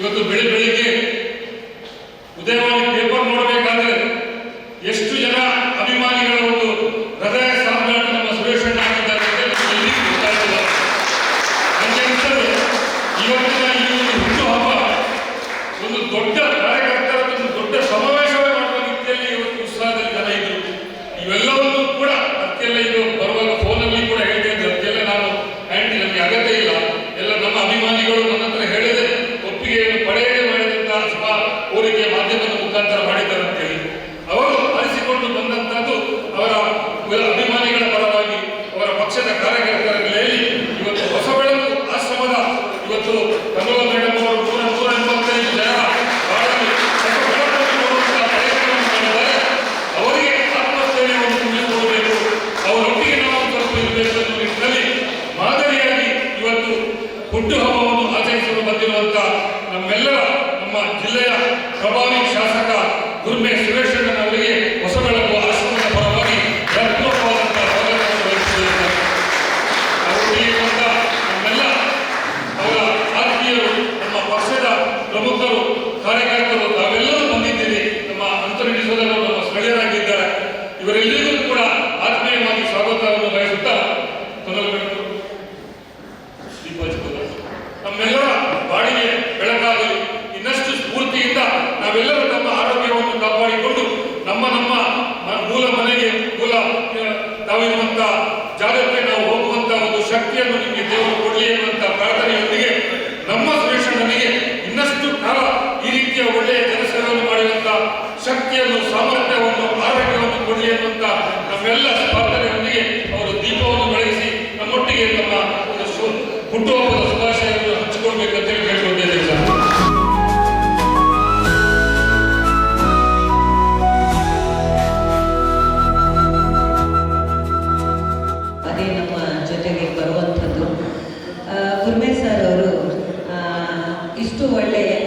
ಇವತ್ತು ಬೆಳಿ ಬೆಳಿಗ್ಗೆ ಉದಯವಾಗಿ ಪೇಪರ್ ನೋಡಬೇಕು ನಾವೆಲ್ಲ ಇಷ್ಟು ಒಳ್ಳೆಯ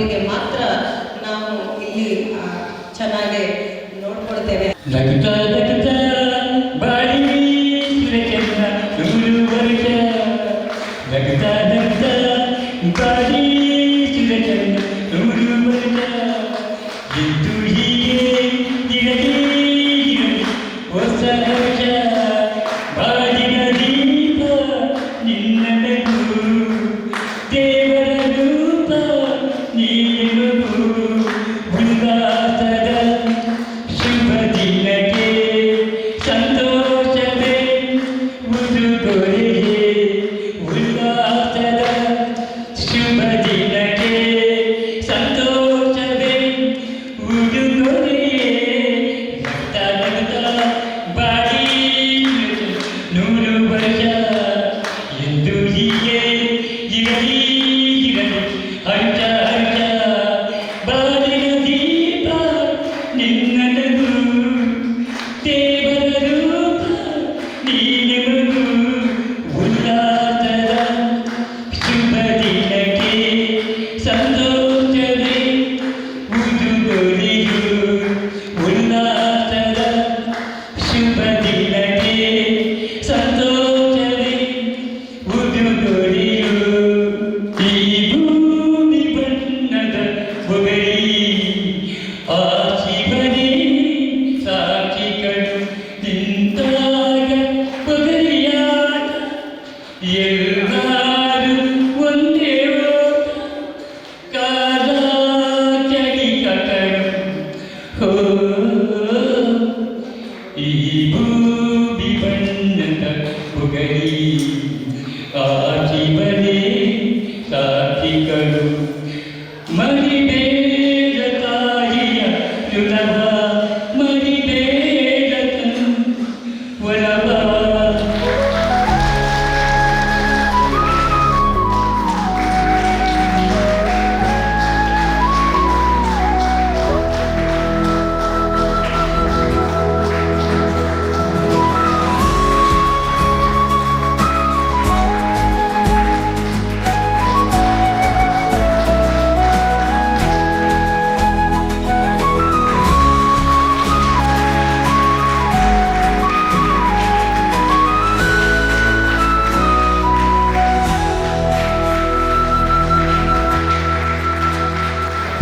ಅವರಿಗೆ ಮಾತ್ರ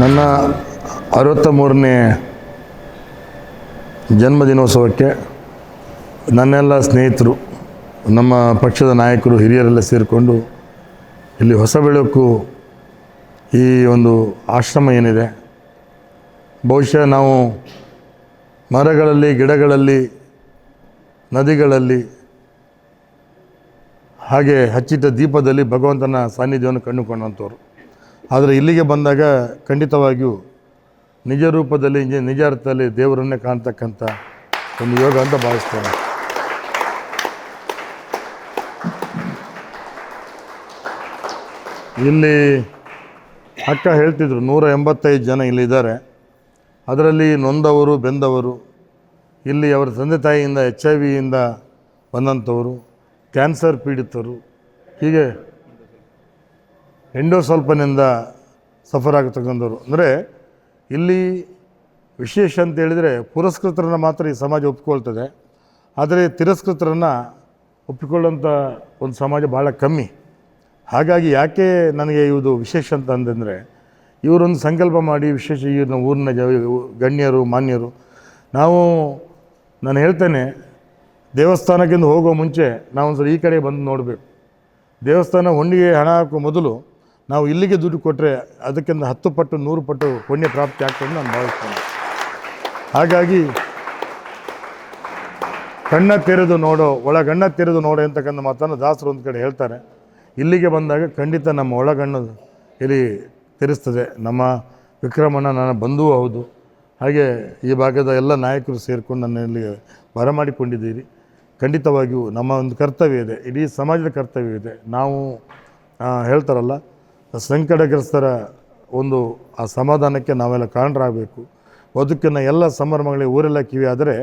ನನ್ನ ಅರವತ್ತ ಮೂರನೇ ಜನ್ಮದಿನೋತ್ಸವಕ್ಕೆ ನನ್ನೆಲ್ಲ ಸ್ನೇಹಿತರು, ನಮ್ಮ ಪಕ್ಷದ ನಾಯಕರು, ಹಿರಿಯರೆಲ್ಲ ಸೇರಿಕೊಂಡು ಇಲ್ಲಿ ಹೊಸ ಬೆಳಕು ಈ ಒಂದು ಆಶ್ರಮ ಏನಿದೆ, ಬಹುಶಃ ನಾವು ಮರಗಳಲ್ಲಿ, ಗಿಡಗಳಲ್ಲಿ, ನದಿಗಳಲ್ಲಿ, ಹಾಗೆ ಹಚ್ಚಿಟ್ಟ ದೀಪದಲ್ಲಿ ಭಗವಂತನ ಸಾನ್ನಿಧ್ಯವನ್ನು ಕಂಡುಕೊಂಡಂಥವ್ರು. ಆದರೆ ಇಲ್ಲಿಗೆ ಬಂದಾಗ ಖಂಡಿತವಾಗಿಯೂ ನಿಜ ರೂಪದಲ್ಲಿ, ನಿಜ ಅರ್ಥದಲ್ಲಿ ದೇವರನ್ನೇ ಕಾಣ್ತಕ್ಕಂಥ ಒಂದು ಯೋಗ ಅಂತ ಭಾವಿಸ್ತೇನೆ. ಇಲ್ಲಿ ಅಕ್ಕ ಹೇಳ್ತಿದ್ರು, ನೂರ ಎಂಬತ್ತೈದು ಜನ ಇಲ್ಲಿದ್ದಾರೆ. ಅದರಲ್ಲಿ ನೊಂದವರು, ಬೆಂದವರು, ಇಲ್ಲಿ ಅವರ ತಂದೆ ತಾಯಿಯಿಂದ ಎಚ್ ಐ ವಿಯಿಂದ ಬಂದಂಥವರು ಕ್ಯಾನ್ಸರ್ ಪೀಡಿತರು, ಹೀಗೆ ಎಂಡೋಸಲ್ಪನಿಂದ ಸಫರ್ ಆಗತಕ್ಕಂಥವ್ರು. ಅಂದರೆ ಇಲ್ಲಿ ವಿಶೇಷ ಅಂತ ಹೇಳಿದರೆ ಪುರಸ್ಕೃತರನ್ನು ಮಾತ್ರ ಈ ಸಮಾಜ ಒಪ್ಪಿಕೊಳ್ತದೆ. ಆದರೆ ತಿರಸ್ಕೃತರನ್ನು ಒಪ್ಪಿಕೊಳ್ಳುವಂಥ ಒಂದು ಸಮಾಜ ಭಾಳ ಕಮ್ಮಿ. ಹಾಗಾಗಿ ಯಾಕೆ ನನಗೆ ಇದು ವಿಶೇಷ ಅಂತ ಅಂತಂದರೆ ಇವರೊಂದು ಸಂಕಲ್ಪ ಮಾಡಿ ವಿಶೇಷ ಇವ್ರನ್ನ ಊರಿನ ಜ, ಗಣ್ಯರು, ಮಾನ್ಯರು, ನಾವು, ನಾನು ಹೇಳ್ತೇನೆ, ದೇವಸ್ಥಾನಕ್ಕಿಂತ ಹೋಗೋ ಮುಂಚೆ ನಾವೊಂದು ಸರಿ ಈ ಕಡೆ ಬಂದು ನೋಡಬೇಕು. ದೇವಸ್ಥಾನ ಹುಂಡಿಗೆ ಹಣ ಹಾಕೋ ಮೊದಲು ನಾವು ಇಲ್ಲಿಗೆ ದುಡ್ಡು ಕೊಟ್ಟರೆ ಅದಕ್ಕಿಂತ ಹತ್ತು ಪಟ್ಟು, ನೂರು ಪಟ್ಟು ಪುಣ್ಯ ಪ್ರಾಪ್ತಿ ಆಗ್ತದೆ ನಾನು ಭಾವಿಸ್ತೇನೆ. ಹಾಗಾಗಿ ಕಣ್ಣ ತೆರೆದು ನೋಡೋ, ಒಳಗಣ್ಣ ತೆರೆದು ನೋಡೋ ಅಂತಕ್ಕಂಥ ಮಾತನ್ನು ದಾಸರು ಒಂದು ಕಡೆ ಹೇಳ್ತಾರೆ. ಇಲ್ಲಿಗೆ ಬಂದಾಗ ಖಂಡಿತ ನಮ್ಮ ಒಳಗಣ್ಣು ಇಲ್ಲಿ ತೆರೆಸ್ತದೆ. ನಮ್ಮ ವಿಕ್ರಮಣ್ಣ ನನ್ನ ಬಂಧುವು ಹೌದು. ಹಾಗೆ ಈ ಭಾಗದ ಎಲ್ಲ ನಾಯಕರು ಸೇರಿಕೊಂಡು ನನ್ನ ಇಲ್ಲಿ ಬರಮಾಡಿಕೊಂಡಿದ್ದೀರಿ. ಖಂಡಿತವಾಗಿಯೂ ನಮ್ಮ ಒಂದು ಕರ್ತವ್ಯ ಇದೆ. ಇಡೀ ಸಮಾಜದ ಕರ್ತವ್ಯ ಇದೆ. ನಾವು ಹೇಳ್ತಾರಲ್ಲ ಸಂಕಟಗ್ರಸ್ತರ ಒಂದು ಆ ಸಮಾಧಾನಕ್ಕೆ ನಾವೆಲ್ಲ ಕಾರಣರಾಗಬೇಕು. ಬದುಕಿನ ಎಲ್ಲ ಸಂಭ್ರಮಗಳಿಗೆ ಊರೆಲ್ಲ ಕಿವಿ ಆದರೆ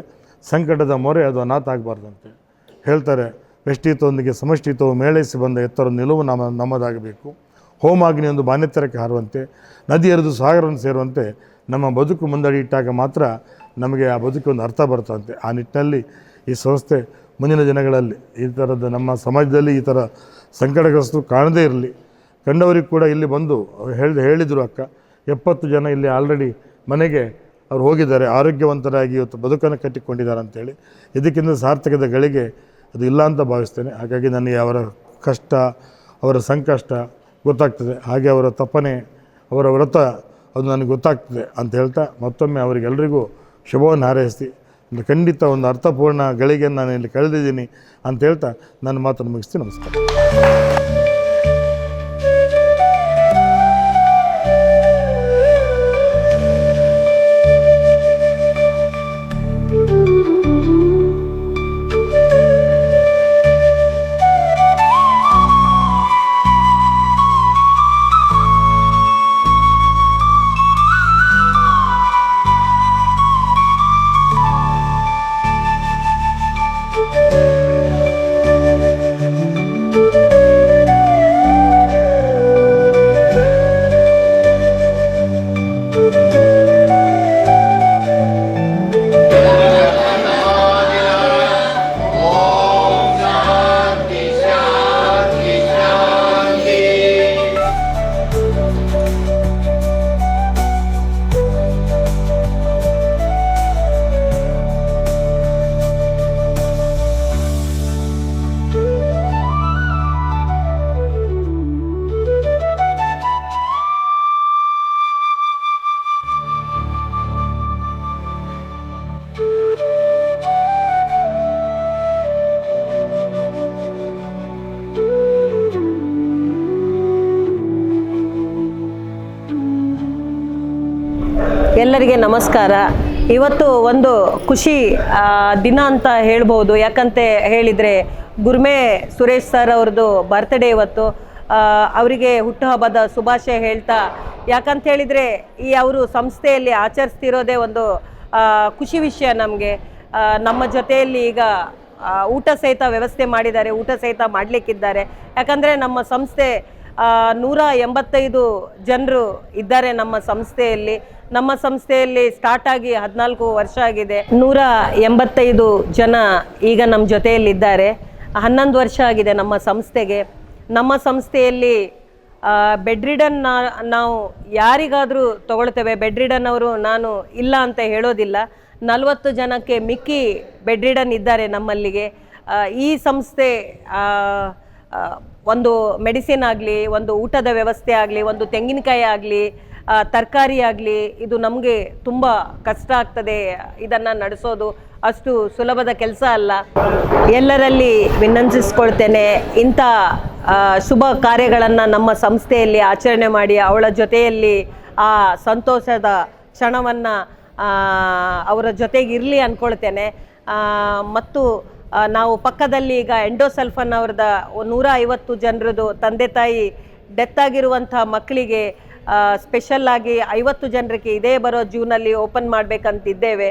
ಸಂಕಟದ ಮೊರೆ ಅದು ಅನಾಥ ಆಗಬಾರ್ದಂತೆ. ಹೇಳ್ತಾರೆ ವ್ಯಷ್ಟಿತ್ವದೊಂದಿಗೆ ಸಮಷ್ಟಿತ್ವವು ಮೇಳೈಸಿ ಬಂದ ಎತ್ತರ ನಿಲುವು ನಮ್ಮ, ನಮ್ಮದಾಗಬೇಕು. ಹೋಮಾಗ್ನಿ ಒಂದು ಬಾನೆತ್ತರಕ್ಕೆ ಹಾರುವಂತೆ, ನದಿ ಹರಿದು ಸಾಗರವನ್ನು ಸೇರುವಂತೆ ನಮ್ಮ ಬದುಕು ಮುಂದಡಿ ಇಟ್ಟಾಗ ಮಾತ್ರ ನಮಗೆ ಆ ಬದುಕು ಒಂದು ಅರ್ಥ ಬರ್ತಂತೆ ಆ ನಿಟ್ಟಿನಲ್ಲಿ ಈ ಸಂಸ್ಥೆ ಮುಂದಿನ ದಿನಗಳಲ್ಲಿ ಈ ಥರದ ನಮ್ಮ ಸಮಾಜದಲ್ಲಿ ಈ ಥರ ಸಂಕಟಗ್ರಸ್ತು ಕಾಣದೇ ಇರಲಿ. ಕಂಡವರಿಗೆ ಕೂಡ ಇಲ್ಲಿ ಬಂದು ಹೇಳಿ ಹೇಳಿದರು ಅಕ್ಕ. ಎಪ್ಪತ್ತು ಜನ ಇಲ್ಲಿ ಆಲ್ರೆಡಿ ಮನೆಗೆ ಅವ್ರು ಹೋಗಿದ್ದಾರೆ. ಆರೋಗ್ಯವಂತರಾಗಿ ಇವತ್ತು ಬದುಕನ್ನು ಕಟ್ಟಿಕೊಂಡಿದ್ದಾರೆ ಅಂತೇಳಿ. ಇದಕ್ಕಿಂತ ಸಾರ್ಥಕದ ಗಳಿಗೆ ಅದು ಇಲ್ಲ ಅಂತ ಭಾವಿಸ್ತೇನೆ. ಹಾಗಾಗಿ ನನಗೆ ಅವರ ಕಷ್ಟ, ಅವರ ಸಂಕಷ್ಟ ಗೊತ್ತಾಗ್ತದೆ. ಹಾಗೆ ಅವರ ತಪ್ಪನೆ, ಅವರ ವ್ರತ ಅದು ನನಗೆ ಗೊತ್ತಾಗ್ತದೆ ಅಂತ ಹೇಳ್ತಾ ಮತ್ತೊಮ್ಮೆ ಅವರಿಗೆಲ್ಲರಿಗೂ ಶುಭವನ್ನು ಹಾರೈಸಿ ಒಂದು ಖಂಡಿತ ಒಂದು ಅರ್ಥಪೂರ್ಣ ಗಳಿಗೆ ನಾನು ಇಲ್ಲಿ ಕಳೆದಿದ್ದೀನಿ ಅಂತ ಹೇಳ್ತಾ ನನ್ನ ಮಾತನ್ನು ಮುಗಿಸ್ತೀನಿ. ನಮಸ್ಕಾರ. ಎಲ್ಲರಿಗೆ ನಮಸ್ಕಾರ. ಇವತ್ತು ಒಂದು ಖುಷಿ ದಿನ ಅಂತ ಹೇಳ್ಬೋದು. ಯಾಕಂತ ಹೇಳಿದರೆ, ಗುರ್ಮೆ ಸುರೇಶ್ ಸರ್ ಅವ್ರದ್ದು ಬರ್ತ್ಡೇ ಇವತ್ತು. ಅವರಿಗೆ ಹುಟ್ಟುಹಬ್ಬದ ಶುಭಾಶಯ ಹೇಳ್ತಾ, ಯಾಕಂತ ಹೇಳಿದರೆ, ಈ ಅವರು ಸಂಸ್ಥೆಯಲ್ಲಿ ಆಚರಿಸ್ತಿರೋದೇ ಒಂದು ಖುಷಿ ವಿಷಯ ನಮಗೆ. ನಮ್ಮ ಜೊತೆಯಲ್ಲಿ ಈಗ ಊಟ ಸಹಿತ ವ್ಯವಸ್ಥೆ ಮಾಡಿದ್ದಾರೆ, ಊಟ ಸಹಿತ ಮಾಡಲಿಕ್ಕಿದ್ದಾರೆ. ಯಾಕಂದರೆ ನಮ್ಮ ಸಂಸ್ಥೆ ನೂರ ಎಂಬತ್ತೈದು ಜನರು ಇದ್ದಾರೆ ನಮ್ಮ ಸಂಸ್ಥೆಯಲ್ಲಿ. ನಮ್ಮ ಸಂಸ್ಥೆಯಲ್ಲಿ ಸ್ಟಾರ್ಟ್ ಆಗಿ ಹದಿನಾಲ್ಕು ವರ್ಷ ಆಗಿದೆ. ನೂರ ಎಂಬತ್ತೈದು ಜನ ಈಗ ನಮ್ಮ ಜೊತೆಯಲ್ಲಿದ್ದಾರೆ. ಹನ್ನೊಂದು ವರ್ಷ ಆಗಿದೆ ನಮ್ಮ ಸಂಸ್ಥೆಗೆ. ನಮ್ಮ ಸಂಸ್ಥೆಯಲ್ಲಿ ಬೆಡ್ ರಿಡನ್ ನಾವು ಯಾರಿಗಾದರೂ ತಗೊಳ್ತೇವೆ. ಬೆಡ್ ರಿಡನ್ ಅವರು ನಾನು ಇಲ್ಲ ಅಂತ ಹೇಳೋದಿಲ್ಲ. ನಲವತ್ತು ಜನಕ್ಕೆ ಮಿಕ್ಕಿ ಬೆಡ್ ರಿಡನ್ ಇದ್ದಾರೆ ನಮ್ಮಲ್ಲಿಗೆ. ಈ ಸಂಸ್ಥೆ ಒಂದು ಮೆಡಿಸಿನ್ ಆಗಲಿ, ಒಂದು ಊಟದ ವ್ಯವಸ್ಥೆ ಆಗಲಿ, ಒಂದು ತೆಂಗಿನಕಾಯಿ ಆಗಲಿ ತರಕಾರಿ ಆಗಲಿ, ಇದು ನಮಗೆ ತುಂಬ ಕಷ್ಟ ಆಗ್ತದೆ, ಇದನ್ನು ನಡೆಸೋದು ಅಷ್ಟು ಸುಲಭದ ಕೆಲಸ ಅಲ್ಲ. ಎಲ್ಲರಲ್ಲಿ ವಿನಂತಿಸ್ಕೊಳ್ತೇನೆ, ಇಂಥ ಶುಭ ಕಾರ್ಯಗಳನ್ನು ನಮ್ಮ ಸಂಸ್ಥೆಯಲ್ಲಿ ಆಚರಣೆ ಮಾಡಿ, ಅವಳ ಜೊತೆಯಲ್ಲಿ ಆ ಸಂತೋಷದ ಕ್ಷಣವನ್ನು ಅವರ ಜೊತೆಗಿರಲಿ ಅಂದ್ಕೊಳ್ತೇನೆ ಮತ್ತು ನಾವು ಪಕ್ಕದಲ್ಲಿ ಈಗ ಎಂಡೋಸಲ್ಫನ್ ಅವ್ರದ ನೂರ ಐವತ್ತು ಜನರದು ತಂದೆ ತಾಯಿ, ಡೆತ್ ಆಗಿರುವಂಥ ಮಕ್ಕಳಿಗೆ ಸ್ಪೆಷಲ್ ಆಗಿ ಐವತ್ತು ಜನರಿಗೆ ಇದೇ ಬರೋ ಜೂನಲ್ಲಿ ಓಪನ್ ಮಾಡಬೇಕಂತಿದ್ದೇವೆ.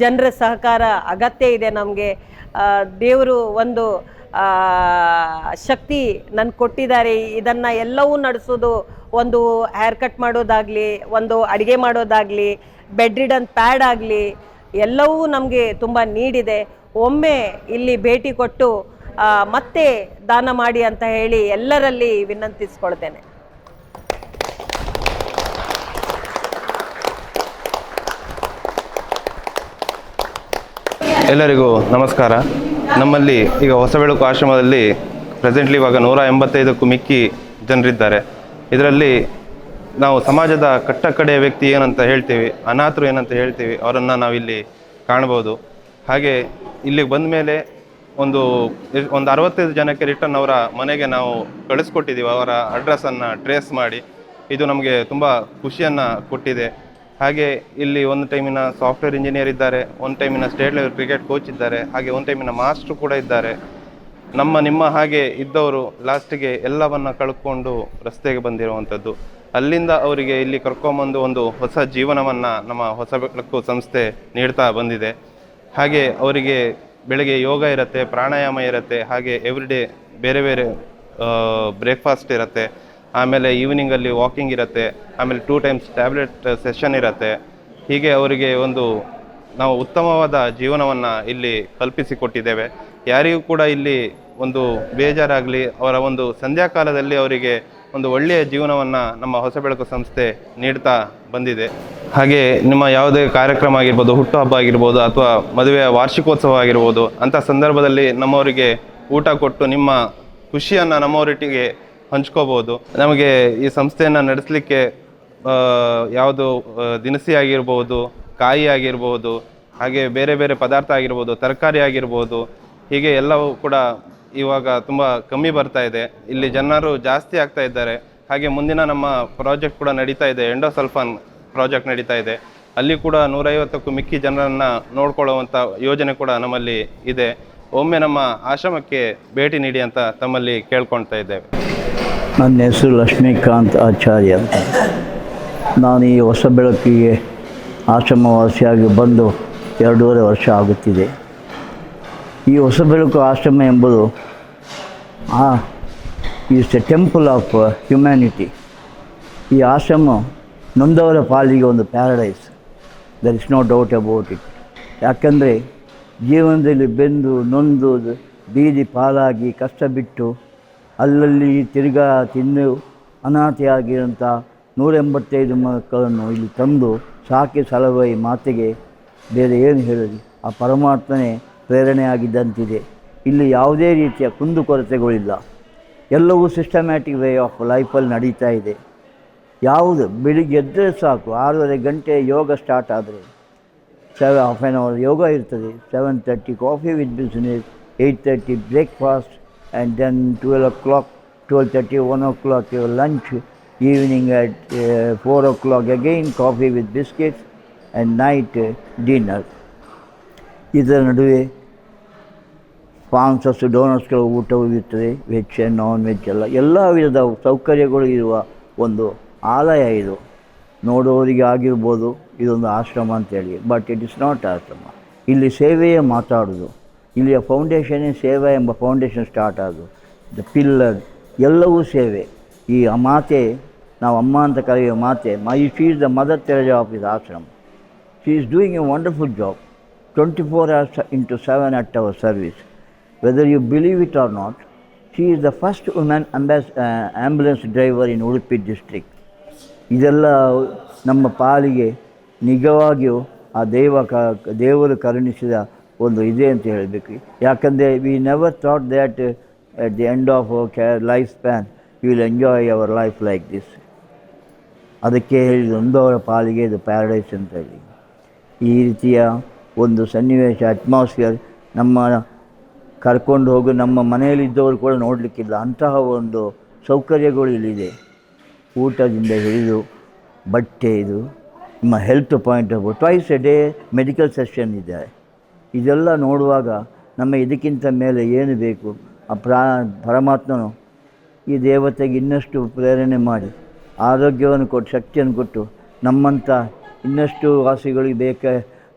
ಜನರ ಸಹಕಾರ ಅಗತ್ಯ ಇದೆ ನಮಗೆ. ದೇವರು ಒಂದು ಶಕ್ತಿ ನನ್ನ ಕೊಟ್ಟಿದ್ದಾರೆ. ಇದನ್ನು ಎಲ್ಲವೂ ನಡೆಸೋದು ಒಂದು ಹೇರ್ ಕಟ್ ಮಾಡೋದಾಗಲಿ, ಒಂದು ಅಡುಗೆ ಮಾಡೋದಾಗಲಿ ಬೆಡ್ ರಿಡನ್ ಪ್ಯಾಡ್ ಆಗಲಿ, ಎಲ್ಲವೂ ನಮಗೆ ತುಂಬ ನೀಡಿದೆ. ಒಮ್ಮೆ ಇಲ್ಲಿ ಭೇಟಿ ಕೊಟ್ಟು ಮತ್ತೆ ದಾನ ಮಾಡಿ ಅಂತ ಹೇಳಿ ಎಲ್ಲರಲ್ಲಿ ವಿನಂತಿಸ್ಕೊಳ್ತೇನೆ. ಎಲ್ಲರಿಗೂ ನಮಸ್ಕಾರ. ನಮ್ಮಲ್ಲಿ ಈಗ ಹೊಸಬೆಳಕು ಆಶ್ರಮದಲ್ಲಿ ಪ್ರೆಸೆಂಟ್ಲಿ ಇವಾಗ ನೂರ ಎಂಬತ್ತೈದಕ್ಕೂ ಮಿಕ್ಕಿ ಜನರಿದ್ದಾರೆ. ಇದರಲ್ಲಿ ನಾವು ಸಮಾಜದ ಕಟ್ಟ ಕಡೆಯ ವ್ಯಕ್ತಿ ಏನಂತ ಹೇಳ್ತೀವಿ, ಅನಾಥರು ಏನಂತ ಹೇಳ್ತೀವಿ, ಅವರನ್ನು ನಾವಿಲ್ಲಿ ಕಾಣ್ಬೋದು ಹಾಗೆ ಇಲ್ಲಿಗೆ ಬಂದ ಮೇಲೆ ಒಂದು ಒಂದು ಅರವತ್ತೈದು ಜನಕ್ಕೆ ರಿಟರ್ನ್ ಅವರ ಮನೆಗೆ ನಾವು ಕಳಿಸ್ಕೊಟ್ಟಿದ್ದೀವಿ ಅವರ ಅಡ್ರೆಸ್ಸನ್ನು ಟ್ರೇಸ್ ಮಾಡಿ. ಇದು ನಮಗೆ ತುಂಬ ಖುಷಿಯನ್ನು ಕೊಟ್ಟಿದೆ. ಹಾಗೆ ಇಲ್ಲಿ ಒಂದು ಟೈಮಿನ ಸಾಫ್ಟ್ವೇರ್ ಇಂಜಿನಿಯರ್ ಇದ್ದಾರೆ ಒಂದು ಟೈಮಿನ ಸ್ಟೇಟ್ ಲೆವೆಲ್ ಕ್ರಿಕೆಟ್ ಕೋಚ್ ಇದ್ದಾರೆ, ಹಾಗೆ ಒಂದು ಟೈಮಿನ ಮಾಸ್ಟ್ರು ಕೂಡ ಇದ್ದಾರೆ. ನಮ್ಮ, ನಿಮ್ಮ ಹಾಗೆ ಇದ್ದವರು ಲಾಸ್ಟಿಗೆ ಎಲ್ಲವನ್ನ ಕಳ್ಕೊಂಡು ರಸ್ತೆಗೆ ಬಂದಿರುವಂಥದ್ದು ಅಲ್ಲಿಂದ ಅವರಿಗೆ ಇಲ್ಲಿ ಕರ್ಕೊಂಬಂದು ಒಂದು ಹೊಸ ಜೀವನವನ್ನು ನಮ್ಮ ಹೊಸ ಬೆಳಕು ಸಂಸ್ಥೆ ನೀಡ್ತಾ ಬಂದಿದೆ. ಹಾಗೆ ಅವರಿಗೆ ಬೆಳಗ್ಗೆ ಯೋಗ ಇರುತ್ತೆ, ಪ್ರಾಣಾಯಾಮ ಇರುತ್ತೆ, ಹಾಗೆ ಎವ್ರಿಡೇ ಬೇರೆ ಬೇರೆ ಬ್ರೇಕ್ಫಾಸ್ಟ್ ಇರುತ್ತೆ. ಆಮೇಲೆ ಈವ್ನಿಂಗಲ್ಲಿ ವಾಕಿಂಗ್ ಇರುತ್ತೆ, ಆಮೇಲೆ ಟೂ ಟೈಮ್ಸ್ ಟ್ಯಾಬ್ಲೆಟ್ ಸೆಷನ್ ಇರುತ್ತೆ. ಹೀಗೆ ಅವರಿಗೆ ಒಂದು, ನಾವು ಉತ್ತಮವಾದ ಜೀವನವನ್ನು ಇಲ್ಲಿ ಕಲ್ಪಿಸಿಕೊಟ್ಟಿದ್ದೇವೆ. ಯಾರಿಗೂ ಕೂಡ ಇಲ್ಲಿ ಒಂದು ಬೇಜಾರಾಗಲಿ, ಅವರ ಒಂದು ಸಂಧ್ಯಾಕಾಲದಲ್ಲಿ ಅವರಿಗೆ ಒಂದು ಒಳ್ಳೆಯ ಜೀವನವನ್ನು ನಮ್ಮ ಹೊಸ ಬೆಳಕು ಸಂಸ್ಥೆ ನೀಡ್ತಾ ಬಂದಿದೆ. ಹಾಗೆ ನಿಮ್ಮ ಯಾವುದೇ ಕಾರ್ಯಕ್ರಮ ಆಗಿರ್ಬೋದು, ಹುಟ್ಟುಹಬ್ಬ ಆಗಿರ್ಬೋದು, ಅಥವಾ ಮದುವೆಯ ವಾರ್ಷಿಕೋತ್ಸವ ಆಗಿರ್ಬೋದು ಅಂಥ ಸಂದರ್ಭದಲ್ಲಿ ನಮ್ಮವರಿಗೆ ಊಟ ಕೊಟ್ಟು ನಿಮ್ಮ ಖುಷಿಯನ್ನು ನಮ್ಮವರೊಟ್ಟಿಗೆ ಹಂಚ್ಕೋಬೋದು. ನಮಗೆ ಈ ಸಂಸ್ಥೆಯನ್ನು ನಡೆಸಲಿಕ್ಕೆ ಯಾವುದು ದಿನಸಿ ಆಗಿರ್ಬೋದು, ಕಾಯಿ ಆಗಿರ್ಬೋದು, ಹಾಗೆ ಬೇರೆ ಬೇರೆ ಪದಾರ್ಥ ಆಗಿರ್ಬೋದು, ತರಕಾರಿ ಆಗಿರ್ಬೋದು, ಹೀಗೆ ಎಲ್ಲವೂ ಕೂಡ ಇವಾಗ ತುಂಬ ಕಮ್ಮಿ ಬರ್ತಾ ಇದೆ. ಇಲ್ಲಿ ಜನರು ಜಾಸ್ತಿ ಆಗ್ತಾ ಇದ್ದಾರೆ. ಹಾಗೆ ಮುಂದಿನ ನಮ್ಮ ಪ್ರಾಜೆಕ್ಟ್ ಕೂಡ ನಡೀತಾ ಇದೆ. ಎಂಡೋಸಲ್ಫಾನ್ ಪ್ರಾಜೆಕ್ಟ್ ನಡೀತಾ ಇದೆ. ಅಲ್ಲಿ ಕೂಡ ನೂರೈವತ್ತಕ್ಕೂ ಮಿಕ್ಕಿ ಜನರನ್ನು ನೋಡ್ಕೊಳ್ಳುವಂಥ ಯೋಜನೆ ಕೂಡ ನಮ್ಮಲ್ಲಿ ಇದೆ. ಒಮ್ಮೆ ನಮ್ಮ ಆಶ್ರಮಕ್ಕೆ ಭೇಟಿ ನೀಡಿ ಅಂತ ತಮ್ಮಲ್ಲಿ ಕೇಳ್ಕೊಳ್ತಾ ಇದ್ದೇವೆ. ನನ್ನ ಹೆಸರು ಲಕ್ಷ್ಮೀಕಾಂತ್ ಆಚಾರ್ಯ. ನಾನು ಈ ಹೊಸ ಬೆಳಕಿಗೆ ಆಶ್ರಮವಾಸಿಯಾಗಿ ಬಂದು ಎರಡೂವರೆ ವರ್ಷ ಆಗುತ್ತಿದೆ. ಈ ಹೊಸ ಬೆಳಕು ಆಶ್ರಮ ಎಂಬುದು ಆ is a temple of humanity ಈ ಆಶ್ರಮ ನೊಂದವರ ಪಾಲಿಗೆ ಒಂದು paradise there is no doubt about it ಯಾಕಂದರೆ ಜೀವನದಲ್ಲಿ ಬೆಂದು, ನೊಂದು, ಬೀದಿ ಪಾಲಾಗಿ ಕಷ್ಟ ಬಿಟ್ಟು ಅಲ್ಲಲ್ಲಿ ತಿರುಗಾ ತಿಂದು ನೂರ ಎಂಬತ್ತೈದು ಮಕ್ಕಳನ್ನು ಇಲ್ಲಿ ತಂದು ಸಾಕಿ ಸಲಹುವ ಮಾತಿಗೆ ಬೇರೆ ಏನು ಹೇಳಲಿ, ಆ ಪರಮಾತ್ಮನೇ ಪ್ರೇರಣೆಯಾಗಿದ್ದಂತಿದೆ. ಇಲ್ಲಿ ಯಾವುದೇ ರೀತಿಯ ಕುಂದುಕೊರತೆಗಳಿಲ್ಲ ಎಲ್ಲವೂ ಸಿಸ್ಟಮ್ಯಾಟಿಕ್ ವೇ ಆಫ್ ಲೈಫಲ್ಲಿ ನಡೀತಾ ಇದೆ. ಯಾವುದು, ಬೆಳಿಗ್ಗೆ ಎದ್ದರೆ ಸಾಕು, ಆರೂವರೆ ಗಂಟೆ ಯೋಗ ಸ್ಟಾರ್ಟ್ ಆದರೆ seven half an hour yoga ಇರ್ತದೆ. Seven thirty coffee with biscuits eight thirty breakfast and then twelve o'clock twelve thirty one o'clock lunch evening at four o'clock with coffee and night night dinner ಇದರ ನಡುವೆ sponsors ಡೋನರ್ಸ್ಗಳ ಊಟವೂ ಇರ್ತದೆ veg non veg ಎಲ್ಲ. ಎಲ್ಲ ವಿಧದ ಸೌಕರ್ಯಗಳು ಇರುವ ಒಂದು ಆಲಯ ಇದು. ನೋಡುವವರಿಗೆ ಆಗಿರ್ಬೋದು, ಇದೊಂದು ಆಶ್ರಮ ಅಂತೇಳಿ ಬಟ್ ಇಟ್ ಇಸ್ ನಾಟ್ ಆಶ್ರಮ. ಇಲ್ಲಿ ಸೇವೆಯೇ ಮಾತಾಡೋದು ಇಲ್ಲಿಯ ಫೌಂಡೇಶನ್ನೇ ಸೇವೆ ಎಂಬ ಫೌಂಡೇಶನ್ ಸ್ಟಾರ್ಟ್ ಆಗೋದು ದ ಪಿಲ್ಲರ್ ಎಲ್ಲವೂ ಸೇವೆ. ಈ ಮಾತೆ, ನಾವು ಅಮ್ಮ ಅಂತ ಕರೆಯುವ ಮಾತೆ, my she is the mother Teresa of is ashram she is doing a wonderful job twenty four hours into seven at our service whether you believe it or not she is the first women ಅಂಬ್ಯಾಸ್ ambulance driver in Udupi district ಇದೆಲ್ಲ ನಮ್ಮ ಪಾಲಿಗೆ ನಿಜವಾಗಿಯೂ ಆ ದೇವ ಕ, ದೇವರು ಕರುಣಿಸಿದ ಒಂದು ಇದೆ ಅಂತ ಹೇಳಬೇಕು. ಯಾಕಂದರೆ we never thought that at the end of ಕ್ಯಾ life span you will enjoy our life like this ಅದಕ್ಕೆ ಹೇಳಿದ ಒಂದವರ ಪಾಲಿಗೆ ಇದು ಪ್ಯಾರಡೈಸ್ ಅಂತ ಹೇಳಿ. ಈ ರೀತಿಯ ಒಂದು ಸನ್ನಿವೇಶ ಅಟ್ಮಾಸ್ಫಿಯರ್ ನಮ್ಮ ಕರ್ಕೊಂಡು ಹೋಗು, ನಮ್ಮ ಮನೆಯಲ್ಲಿದ್ದವರು ಕೂಡ ನೋಡಲಿಕ್ಕಿಲ್ಲ. ಅಂತಹ ಒಂದು ಸೌಕರ್ಯಗಳು ಇಲ್ಲಿದೆ. ಊಟದಿಂದ ಹಿಡಿದು ಬಟ್ಟೆ ಇದು, ನಿಮ್ಮ health point of twice a day medical session ಇದೆ. ಇದೆಲ್ಲ ನೋಡುವಾಗ ನಮ್ಮ ಇದಕ್ಕಿಂತ ಮೇಲೆ ಏನು ಬೇಕು? ಆ ಪ್ರಾ, ಪರಮಾತ್ಮನು ಈ ದೇವತೆಗೆ ಇನ್ನಷ್ಟು ಪ್ರೇರಣೆ ಮಾಡಿ, ಆರೋಗ್ಯವನ್ನು ಕೊಟ್ಟು, ಶಕ್ತಿಯನ್ನು ಕೊಟ್ಟು ನಮ್ಮಂಥ ಇನ್ನಷ್ಟು ವಾಸಿಗಳಿಗೆ ಬೇಕ,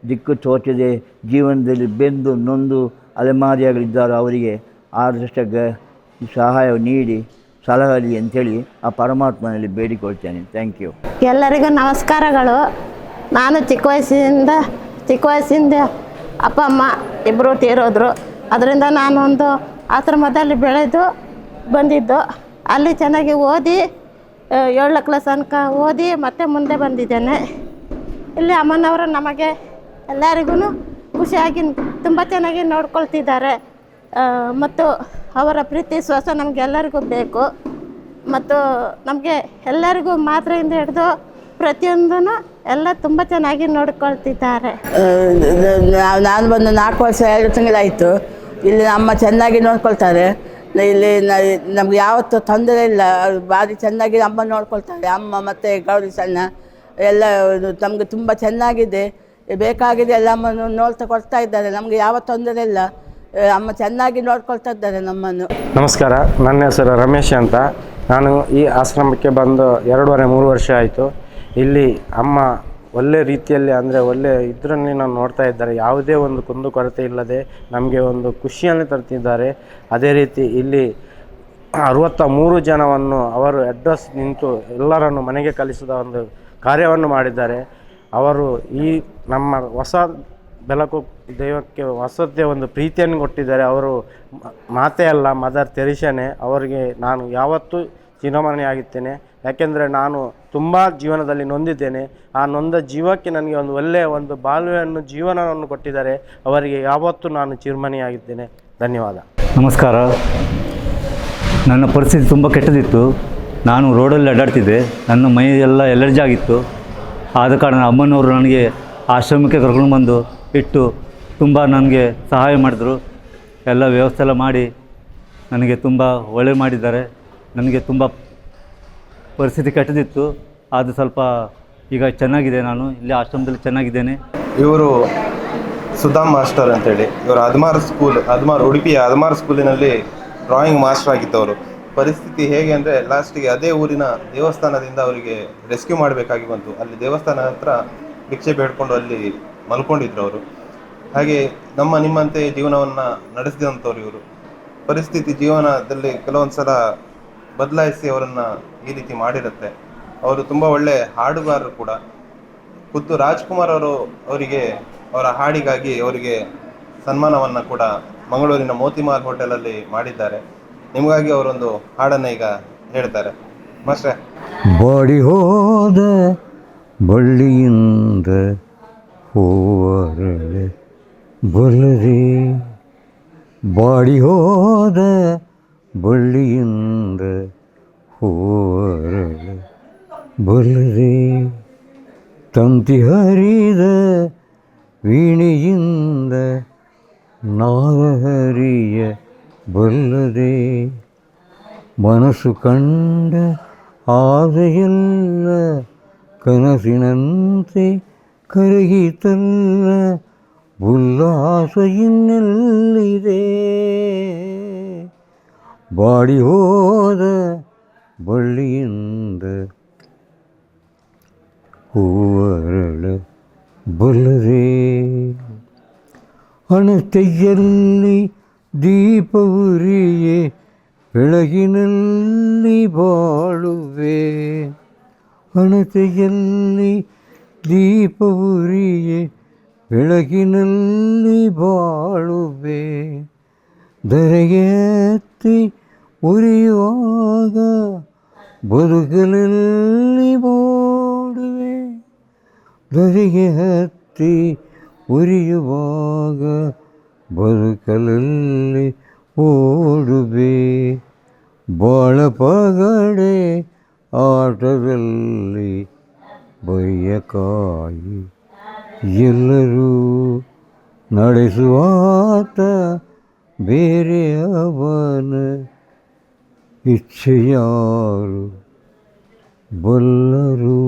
ದಿಕ್ಕು ತೋಚದೆ ಜೀವನದಲ್ಲಿ ಬೆಂದು ನೊಂದು ಅಲೆಮಾರಿಯಾಗಲಿದ್ದಾರೋ ಅವರಿಗೆ ಆದಷ್ಟು ಗ, ಸಹಾಯ ನೀಡಿ ಸಲಹಲಿ ಅಂತೇಳಿ ಆ ಪರಮಾತ್ಮನಲ್ಲಿ ಬೇಡಿಕೊಳ್ತೇನೆ. ಥ್ಯಾಂಕ್ ಯು ಎಲ್ಲರಿಗೂ ನಮಸ್ಕಾರಗಳು. ನಾನು ಚಿಕ್ಕ ವಯಸ್ಸಿನಿಂದ, ಚಿಕ್ಕ ವಯಸ್ಸಿಂದ ಅಪ್ಪ, ಅಮ್ಮ ಇಬ್ಬರು ತೀರೋದ್ರು. ಅದರಿಂದ ನಾನೊಂದು ಆಶ್ರಮದಲ್ಲಿ ಬೆಳೆದು ಬಂದಿದ್ದು. ಅಲ್ಲಿ ಚೆನ್ನಾಗಿ ಓದಿ ಏಳನೇ ಕ್ಲಾಸ್ ತನಕ ಓದಿ ಮತ್ತೆ ಮುಂದೆ ಬಂದಿದ್ದೇನೆ. ಇಲ್ಲಿ ಅಮ್ಮನವರು ನಮಗೆ ಎಲ್ಲರಿಗೂ ಖುಷಿಯಾಗಿ ತುಂಬ ಚೆನ್ನಾಗಿ ನೋಡ್ಕೊಳ್ತಿದ್ದಾರೆ. ಮತ್ತು ಅವರ ಪ್ರೀತಿ, ಶ್ವಾಸ ನಮಗೆಲ್ಲರಿಗೂ ಬೇಕು. ಮತ್ತು ನಮಗೆ ಎಲ್ಲರಿಗೂ ಮಾತ್ರೆಯಿಂದ ಹಿಡಿದು ಪ್ರತಿಯೊಂದೂ ಎಲ್ಲ ತುಂಬ ಚೆನ್ನಾಗಿ ನೋಡ್ಕೊಳ್ತಿದ್ದಾರೆ. ನಾವು ನಾನು ಬಂದು ನಾಲ್ಕು ವರ್ಷ ಎರಡು ತಿಂಗಳಾಯಿತು. ಇಲ್ಲಿ ಅಮ್ಮ ಚೆನ್ನಾಗಿ ನೋಡ್ಕೊಳ್ತಾರೆ. ಇಲ್ಲಿ ನಮ್ಗೆ ಯಾವತ್ತೂ ತೊಂದರೆ ಇಲ್ಲ. ಭಾರಿ ಚೆನ್ನಾಗಿ ಅಮ್ಮ ನೋಡ್ಕೊಳ್ತಾರೆ. ಅಮ್ಮ ಮತ್ತು ಗೌರಿ ಸಣ್ಣ ಎಲ್ಲ ನಮಗೆ ತುಂಬ ಚೆನ್ನಾಗಿದೆ. ಬೇಕಾಗಿದೆ ಎಲ್ಲ ಅಮ್ಮನ್ನು ನೋಡ್ತಾ ಕೊಡ್ತಾ ಇದ್ದಾರೆ. ನಮಗೆ ಯಾವ ತೊಂದರೆ ಇಲ್ಲ. ಅಮ್ಮ ಚೆನ್ನಾಗಿ ನೋಡ್ಕೊಳ್ತಾ ಇದ್ದಾರೆ ನಮ್ಮನ್ನು. ನಮಸ್ಕಾರ. ನನ್ನ ಹೆಸರು ರಮೇಶ್ ಅಂತ. ನಾನು ಈ ಆಶ್ರಮಕ್ಕೆ ಬಂದು ಎರಡೂವರೆ ಮೂರು ವರ್ಷ ಆಯಿತು. ಇಲ್ಲಿ ಅಮ್ಮ ಒಳ್ಳೆ ರೀತಿಯಲ್ಲಿ ಅಂದರೆ ಒಳ್ಳೆ ಇದರಲ್ಲಿ ನಾನು ನೋಡ್ತಾ ಇದ್ದಾರೆ. ಯಾವುದೇ ಒಂದು ಕುಂದು ಕೊರತೆ ಇಲ್ಲದೆ ನಮಗೆ ಒಂದು ಖುಷಿಯನ್ನು ತರ್ತಿದ್ದಾರೆ. ಅದೇ ರೀತಿ ಇಲ್ಲಿ ಅರುವತ್ತ ಮೂರು ಜನವನ್ನು ಅವರು ಅಡ್ರೆಸ್ ನಿಂತು ಎಲ್ಲರನ್ನು ಮನೆಗೆ ಕಲಿಸಿದ ಒಂದು ಕಾರ್ಯವನ್ನು ಮಾಡಿದ್ದಾರೆ. ಅವರು ಈ ನಮ್ಮ ಹೊಸ ಬೆಳಕು ದೈವಕ್ಕೆ ಹೊಸದೇ ಒಂದು ಪ್ರೀತಿಯನ್ನು ಕೊಟ್ಟಿದ್ದಾರೆ. ಅವರು ಮಾತೆಯಲ್ಲ ಮದರ್ ತೆರಿಸನೆ ಅವರಿಗೆ ನಾನು ಯಾವತ್ತೂ ಚಿರಮಣಿಯಾಗಿದ್ದೇನೆ ಯಾಕೆಂದರೆ ನಾನು ತುಂಬ ಜೀವನದಲ್ಲಿ ನೊಂದಿದ್ದೇನೆ. ಆ ನೊಂದ ಜೀವಕ್ಕೆ ನನಗೆ ಒಂದು ಒಳ್ಳೆಯ ಒಂದು ಬಾಲ್ಯವನ್ನು, ಜೀವನವನ್ನು ಕೊಟ್ಟಿದ್ದಾರೆ. ಅವರಿಗೆ ಯಾವತ್ತೂ ನಾನು ಚಿರಮಣಿಯಾಗಿದ್ದೇನೆ ಧನ್ಯವಾದ. ನಮಸ್ಕಾರ. ನನ್ನ ಪರಿಸ್ಥಿತಿ ತುಂಬ ಕೆಟ್ಟದಿತ್ತು. ನಾನು ರೋಡಲ್ಲಿ ಅಡ್ಡಾಡ್ತಿದ್ದೆ. ನನ್ನ ಮೈ ಎಲ್ಲ ಎಲರ್ಜಿ ಆಗಿತ್ತು. ಆದ ಕಾರಣ ಅಮ್ಮನವರು ನನಗೆ ಆಶ್ರಮಕ್ಕೆ ಕರ್ಕೊಂಡು ಬಂದು ಇಟ್ಟು ತುಂಬ ನನಗೆ ಸಹಾಯ ಮಾಡಿದರು. ಎಲ್ಲ ವ್ಯವಸ್ಥೆ ಎಲ್ಲ ಮಾಡಿ ನನಗೆ ತುಂಬ ಒಳ್ಳೆ ಮಾಡಿದ್ದಾರೆ. ನನಗೆ ತುಂಬ ಪರಿಸ್ಥಿತಿ ಕೆಟ್ಟದಿತ್ತು ಅದು ಸ್ವಲ್ಪ ಈಗ ಚೆನ್ನಾಗಿದೆ ನಾನು, ಇಲ್ಲಿ ಆಶ್ರಮದಲ್ಲಿ ಚೆನ್ನಾಗಿದ್ದೇನೆ. ಇವರು ಸುಧಾಮ್ ಮಾಸ್ಟರ್ ಅಂತೇಳಿ, ಇವರು ಅದ್ಮಾರ್ ಸ್ಕೂಲ್ ಅದ್ಮಾರ್ ಉಡುಪಿಯ ಅದ್ಮಾರ್ ಸ್ಕೂಲಿನಲ್ಲಿ ಡ್ರಾಯಿಂಗ್ ಮಾಸ್ಟರ್ ಆಗಿದ್ದವರು. ಪರಿಸ್ಥಿತಿ ಹೇಗೆ ಅಂದರೆ ಲಾಸ್ಟಿಗೆ ಅದೇ ಊರಿನ ದೇವಸ್ಥಾನದಿಂದ ಅವರಿಗೆ ರೆಸ್ಕ್ಯೂ ಮಾಡಬೇಕಾಗಿ ಬಂತು. ಅಲ್ಲಿ ದೇವಸ್ಥಾನ ಹತ್ರ ಭಿಕ್ಷೆ ಬೇಡ್ಕೊಂಡು ಅಲ್ಲಿ ಮಲ್ಕೊಂಡಿದ್ರು ಅವರು. ಹಾಗೆ ನಮ್ಮ ನಿಮ್ಮಂತೆ ಜೀವನವನ್ನು ನಡೆಸಿದಂಥವ್ರು ಇವರು. ಪರಿಸ್ಥಿತಿ ಜೀವನದಲ್ಲಿ ಕೆಲವೊಂದು ಸಲ ಬದಲಾಯಿಸಿ ಅವರನ್ನು ಈ ರೀತಿ ಮಾಡಿರುತ್ತೆ. ಅವರು ತುಂಬ ಒಳ್ಳೆ ಹಾಡುಗಾರರು ಕೂಡ. ಖುದ್ದು ರಾಜ್ಕುಮಾರ್ ಅವರು ಅವರಿಗೆ, ಅವರ ಹಾಡಿಗಾಗಿ ಅವರಿಗೆ ಸನ್ಮಾನವನ್ನು ಕೂಡ ಮಂಗಳೂರಿನ ಮೋತಿಮಾಲ್ ಹೋಟೆಲಲ್ಲಿ ಮಾಡಿದ್ದಾರೆ. ನಿಮಗಾಗಿ ಅವರೊಂದು ಹಾಡನ್ನು ಈಗ ಹೇಳ್ತಾರೆ. ಮಾಸ್ಟ್ರೆ. ಬಾಡಿ ಹೋದ ಬಳ್ಳಿಯಿಂದ ಹೂವರಳೆ ಬಲ್ಲದೆ ಬಾಡಿ ಹೋದ ಬಳ್ಳಿಯಿಂದ ಹೋರಲು ಬಲ್ಲದೆ ತಂತಿ ಹರಿದ ವೀಣೆಯಿಂದ ನಾಗಹರಿಯ ಬಲ್ಲದೆ ಮನಸ್ಸು ಕಂಡ ಆಸೆಯೆಲ್ಲ ಕನಸಿನಂತೆ ಕರಗಿತಲ್ಲ, ಉಲ್ಲಾಸ ಇನ್ನೆಲ್ಲಿದೆ? ಬಾಡಿ ಹೋದ ಬಳ್ಳಿಯಿಂದ ಹೂವರಳ ಬಲ್ಲದೆ ಹಣತೆಯಲ್ಲಿ ದೀಪ ಉರಿಯೇ ಬೆಳಗಿನಲ್ಲಿ ಬಾಳುವೆ ಹಣತೆಯಲ್ಲಿ ದೀಪ ಉರಿಯೇ ಬೆಳಗಿನಲ್ಲಿ ಬಾಳುವೆ ಧರೆಗೆ ಹತ್ತಿ ಉರಿಯುವಾಗ ಬದುಕಲಲ್ಲಿ ಓಡುವೆ ಧರೆಗೆ ಹತ್ತಿ ಉರಿಯುವಾಗ ಬದುಕಲಲ್ಲಿ ಓಡುವೆ ಬಾಳ ಪಗಡೆ ಆಟದಲ್ಲಿ ಬಯ್ಯಕಾಯಿ ಎಲ್ಲರೂ ನಡೆಸುವಾತ ಬೇರೆ ಅವನ ಇಚ್ಛೆಯಾರು ಬಲ್ಲರು